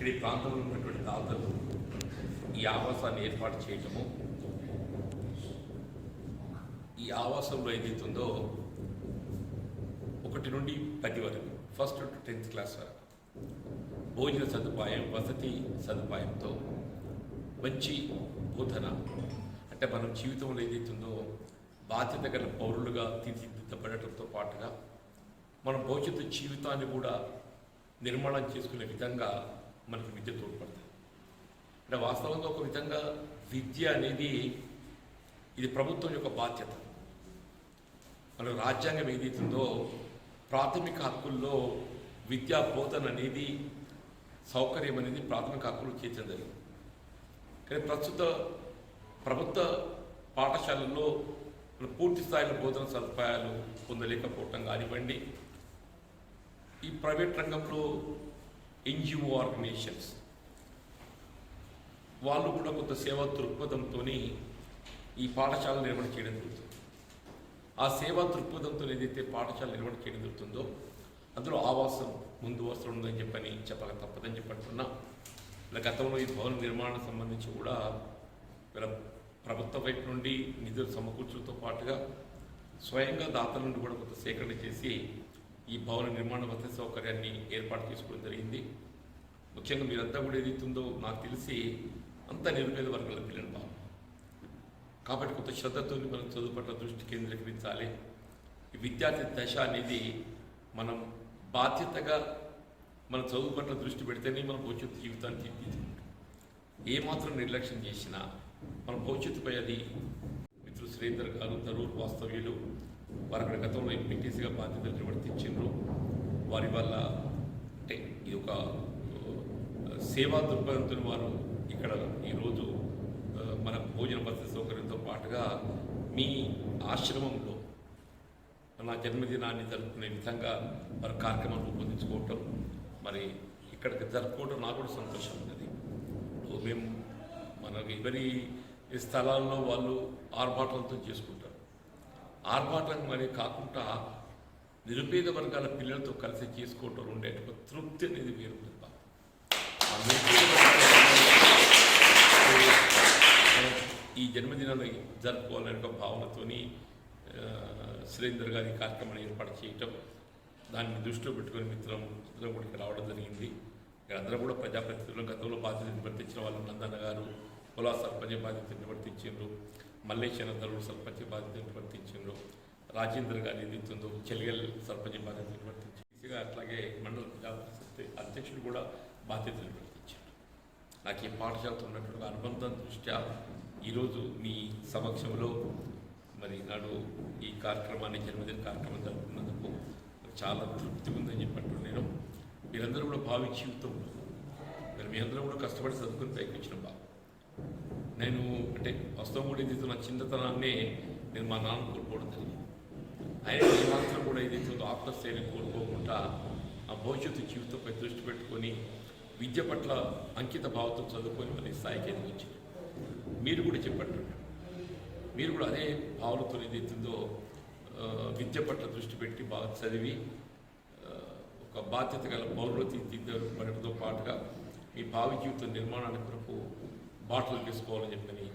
ఇక్కడ ఈ ప్రాంతంలో ఉన్నటువంటి దాతలు ఈ ఆవాసాన్ని ఏర్పాటు చేయటము ఈ ఆవాసంలో ఏదైతుందో ఒకటి నుండి పది వరకు ఫస్ట్ టు టెన్త్ క్లాస్ వరకు. భోజన సదుపాయం వసతి సదుపాయంతో మంచి బోధన. అంటే మనం జీవితంలో ఏదైతుందో బాధ్యత గల పౌరులుగా తీర్చిదిద్దబడటంతో పాటుగా మన భవిష్యత్తు జీవితాన్ని కూడా నిర్మాణం చేసుకునే విధంగా మనకి విద్య తోడ్పడుతుంది అంటే వాస్తవంగా ఒక విధంగా విద్య అనేది ఇది ప్రభుత్వం యొక్క బాధ్యత. మన రాజ్యాంగం ఏదైతుందో ప్రాథమిక హక్కుల్లో విద్యా బోధన అనేది సౌకర్యం అనేది ప్రాథమిక హక్కులు చేర్చడం జరిగింది. కానీ ప్రస్తుత ప్రభుత్వ పాఠశాలల్లో పూర్తి స్థాయిలో బోధన సదుపాయాలు పొందలేకపోవటం కానివ్వండి ఈ ప్రైవేట్ రంగంలో ఎన్జిఓ ఆర్గనైజేషన్స్ వాళ్ళు కూడా కొంత సేవా దృక్పథంతో ఈ పాఠశాల నిర్వహణ చేయడం జరుగుతుంది. ఆ సేవా దృక్పథంతో ఏదైతే పాఠశాల నిర్వహణ చేయడం జరుగుతుందో అందులో ఆవాసం ముందు వస్త్రం ఉందని చెప్పని చెప్పక తప్పదని చెప్పంటున్నా ఇలా గతంలో ఈ భవన నిర్మాణం సంబంధించి కూడా వీళ్ళ ప్రభుత్వ వైపు నుండి నిధులు సమకూర్చులతో పాటుగా స్వయంగా దాతల నుండి కూడా కొంత సేకరణ చేసి ఈ భవన నిర్మాణ వసతి సౌకర్యాన్ని ఏర్పాటు చేసుకోవడం జరిగింది. ముఖ్యంగా మీరంతా కూడా ఏదైతుందో నాకు తెలిసి అంత నిరుపేద వర్గాల పిల్లలు భావం కాబట్టి కొంత శ్రద్ధతో మనం చదువు పట్ల దృష్టి కేంద్రీకరించాలి. ఈ విద్యార్థి దశ అనేది మనం బాధ్యతగా మన చదువు పట్ల దృష్టి పెడితేనే మన భవిష్యత్తు జీవితాన్ని తీర్చిదిద్దుకుంటాం. ఏమాత్రం నిర్లక్ష్యం చేసినా మన భవిష్యత్తుపై అది మిత్రులు సురేందర్ గారు తరూర్ వాస్తవ్యులు వారు అక్కడ గతంలో ఎంపీటీసీగా బాధ్యతలు నిర్వర్తించారు వారి వల్ల అంటే ఇది ఒక సేవా దృక్పథంతో వారు ఇక్కడ ఈరోజు మన భోజన వసతి సౌకర్యంతో పాటుగా మీ ఆశ్రమంలో నా జన్మదినాన్ని జరుపుకునే విధంగా వారి కార్యక్రమాలు రూపొందించుకోవటం మరి ఇక్కడికి జరుపుకోవటం నాకు కూడా సంతోషం ఉన్నది. మేము మనకి ఎవరి స్థలాల్లో వాళ్ళు ఆర్భాటాలతో చేసుకుంటాం ఆర్భాటం మరి కాకుండా నిరుపేద వర్గాల పిల్లలతో కలిసి చేసుకోవటం ఉండే తృప్తి అనేది వేరు ఈ జన్మదినాన్ని జరుపుకోవాలనే ఒక భావనతోని సురేందర్ గారి కార్యక్రమాన్ని ఏర్పాటు చేయటం దాన్ని దృష్టిలో పెట్టుకొని మిత్రం అందరం కూడా రావడం జరిగింది. ఇక్కడ అందరూ కూడా ప్రజాప్రతినిధులు గతంలో బాధ్యత నిర్వర్తించిన వాళ్ళు నందన్న గారు కులా సర్పంచ్ బాధ్యత నివర్తించారు మల్లేశ్వర దరుడు సర్పంచ్ బాధ్యతను నివర్తించారు రాజేంద్ర గారు ఏదైతుందో చెలిగల్ సర్పంచ్ బాధ్యత నిర్వర్తించారు అట్లాగే మండల ప్రజాపరిషత్ అధ్యక్షుడు కూడా బాధ్యత నిర్వర్తించారు నాకు ఈ పాఠశాలతో ఉన్నటువంటి అనుబంధం దృష్ట్యా ఈరోజు మీ సమక్షంలో మరి నాడు ఈ కార్యక్రమాన్ని జన్మదిన కార్యక్రమం జరుపుకున్నందుకు చాలా తృప్తి ఉందని చెప్పట్టు నేను. మీరందరూ కూడా భావి జీవితం. మరి మీ అందరూ కూడా కష్టపడి చదువుకుని ప్రయత్నించిన బాబు. నేను అంటే వాస్తవం కూడా ఏదైతే నా చిన్నతనాన్ని నేను మా నాన్న కోల్పోవడం జరిగింది. ఆయన ఏమాత్రం కూడా ఏదైతే ఉందో ఆత్మస్థైర్యం కోల్పోకుండా ఆ భవిష్యత్తు జీవితంపై దృష్టి పెట్టుకొని విద్య పట్ల అంకిత భావంతో చదువుకొని మరి ఈ స్థాయికి ఎదిగించారు మీరు కూడా చెప్పండి. మీరు కూడా అదే భావనతో ఏదైతుందో విద్య పట్ల దృష్టి పెట్టి బాగా చదివి ఒక బాధ్యత గల పౌరులు తీర్చిదిద్దడంతో పాటుగా మీ భావి జీవిత నిర్మాణానికి కొరకు బాటలు తీసుకోవాలని చెప్పని